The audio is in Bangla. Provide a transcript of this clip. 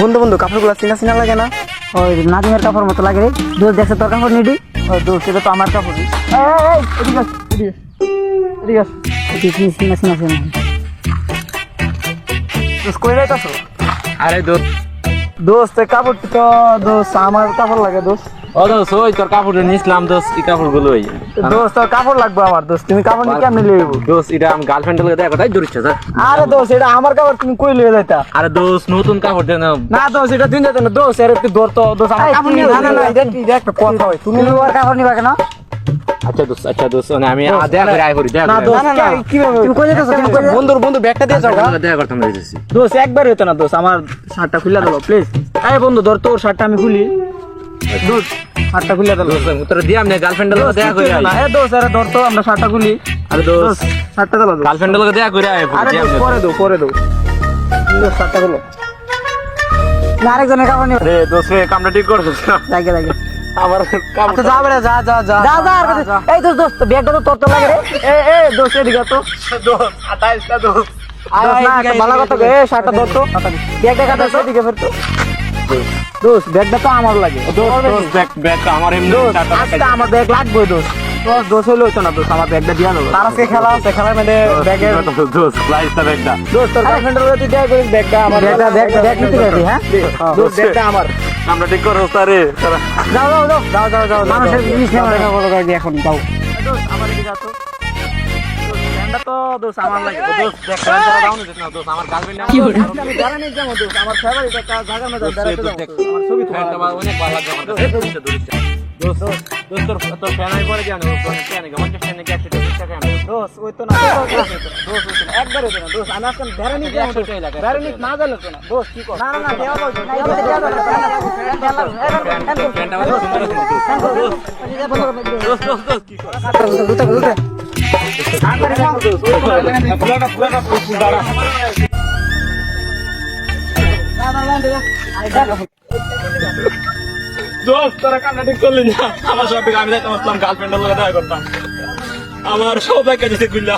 বন্ধু বন্ধু কাপড়গুলো চিনা চিনা লাগে না? ওই নাদিমের কাপড় মতো লাগে রে। দোষ দেখছে তোর কাপড় নিডি ও দোষ সেটা তো আমার কাপড়। চিনা চিনা দোষ কই যাইতাছো? আরে দোস্ত দোস্ত এই কাপড়টি তো দোস্ত আমার কাপড় লাগে দোস্ত। ও দোস্ত ওই তোর কাপড় নিয়েছিলাম দোস্ত এই কাপড়গুলো ওই। দোস্ত তোর কাপড় লাগবে আমার দোস্ত তুমি কাপড় নিয়ে কেমনে লিয়ে দোস্ত এটা আমি গার্লফ্রেন্ডের লগে দেখা তাই দৌড়ছে স্যার আরে দোস্ত এটা আমার কাপড় তুমি কই লিয়ে যাইতা? আরে দোস্ত নতুন কাপড় দেন। না দোস্ত এটা দিন যাইতে না। দোস্ত এর একটু ধরতো দোস্ত আমার কাপড় নিয়ে না না না তুই- এটা একটা কথা হয় তুমি তুমি ওর কাপড় নিবা কেন? আচ্ছা দোস্ত আচ্ছা দোস্ত মানে আমি দেখা করে আয় করি দেখা না দোস্ত না, না, কে- কীভাবে? তুমি কই যাইতাছো? তুমি কই যাইতাছো? বন্ধু ব্যাগটা দিয়ে যাও দেখা করতাম রয়েছি দোস্ত একবার হইতো না দোস্ত আমার শার্টটা খুলে দিলো প্লিজ এই বন্ধু ধর তোর শার্টটা আমি খুলি। দোস্ত শার্টটা খুলে দিলো। দোস্ত তোর দিয়াম না গার্লফ্রেন্ডের লগে দেখা করে না। এ দোস্ত আরে ধর তো আমরা শার্টটা খুলি। আরে দোস্ত শার্টটা দিলো দোস্ত। গার্লফ্রেন্ডের লগে দেখা করে আয় আরে। পরে দো পরে দো দোস্ত শার্টটা দিলো। না আরেকজনের কাপড় রে দোস্ত রে কামটা ঠিক করছিস না লাগে লাগে। আমার কাপড় আচ্ছা যা বেড়া যা যা যা যা যা আর এই দোস্ত দোস্ত ব্যাগটা তো তোর তো লাগে রে এ এ দোস্ত এদিকে তো দোস্ত আঠাইশটা দোস্ত দোস্ত ভালো কথা এ শার্টটা ধর তো ব্যাগটা কাটা এদিকে ফের তো দোস্ত ব্যাগটা তো আমার লাগে দোস্ত দোস্ত ব্যাগ ব্যাগ আমার এমনি দোস্ত আজকে আমার ব্যাগ লাগবে দোস্ত দোস্ত দোস্ত হইল না দোস্ত আমার ব্যাগটা দিয়া তার আজকে খেলা আছে খেলার মধ্যে ব্যাগের দোস্ত লাইসটা ব্যাগটা দোস্ত তোর গার্লফ্রেন্ডের তুই দেখা ব্যাগটা আমার ব্যাগটা ব্যাগ ব্যাগ নিতে গেছি হ্যাঁ দোস্ত ব্যাগটা আমার কামটা ঠিক করছ তারে যাও যাও যাও যাও যাও যাও মানুষের জিনিস নিয়ে দেখা বলো এখন যাও। আমার কি যাও তো। দোষ আমার লাগে দোষ দাও না দোস্ত আমার গার্লফ্রেন্ড কি হলো আমি দাঁড়ানি যাব দোস্ত আমার ফেভারিট একটা জায়গা না দাঁড়াতে আমার ছবি ফ্যানটা অনেক ভালো লাগে আমার দোষ দোস্ত দোস্ত তোর তোর ফ্যান আই পরে জানো ফ্যান মানে ফ্যান কে আছে দোস্ত ফ্যান। দোস্ত ওই তো না দোস্ত ওই না একবার হইতো না। দোস্ত আমি আজকে দাঁড়ানি যাব দোস্ত দাঁড়ানি না গেলে তো না দোস্ত কি কর? না না না দেওয়া লাগবে না দেওয়া লাগবে ফ্যানটা সুন্দর আছে দোস্ত দোস্ত দোস্ত কি কর? দুটো দুটো আমার সব আমার সব কাজে গুল্লা